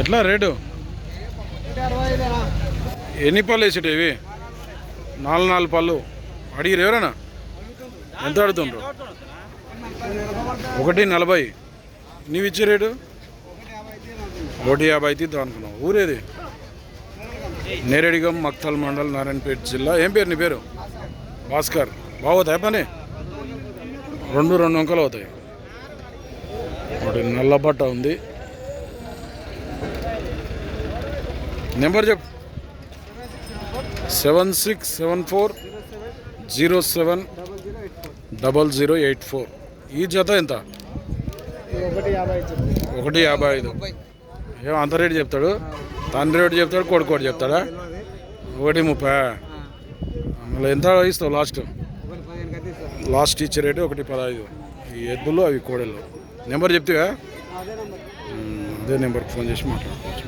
ఎట్లా రేటు? ఎన్ని పళ్ళు వేసేటి ఇవి? నాలుగు నాలుగు పళ్ళు. అడిగిరు ఎవరైనా? ఎంత అడుగుతుండ్రు? ఒకటి నలభై. నీవు ఇచ్చే రేటు? ఒకటి యాభై అయితే ఇద్దాం అనుకున్నావు ఊరేది? నేరేడిగం మక్తల్ మండల్ నారాయణపేట జిల్లా. ఏం పేరు నీ పేరు? భాస్కర్. బాగోతాయి పని? రెండు రెండు అంకలు అవుతాయి. ఒకటి నల్ల బట్ట ఉంది. నెంబర్ చెప్పు. Seven six seven four zero seven double zero eight four. ఈ జత ఎంత? ఒకటి యాభై ఐదు. ఏం అంత రేటు చెప్తాడు. తండ్రి రేటు చెప్తాడు కొడుకు ఒకటి చెప్తాడా? ఒకటి ముప్పై. మళ్ళీ ఎంత ఇస్తావు లాస్ట్? లాస్ట్ ఇచ్చే రేటు ఒకటి పదహైదు. ఈ ఎద్దులు అవి కోడలు నెంబర్ చెప్తావా? అదే నెంబర్. అదే నెంబర్కి ఫోన్ చేసి మాట్లాడుకోవచ్చు.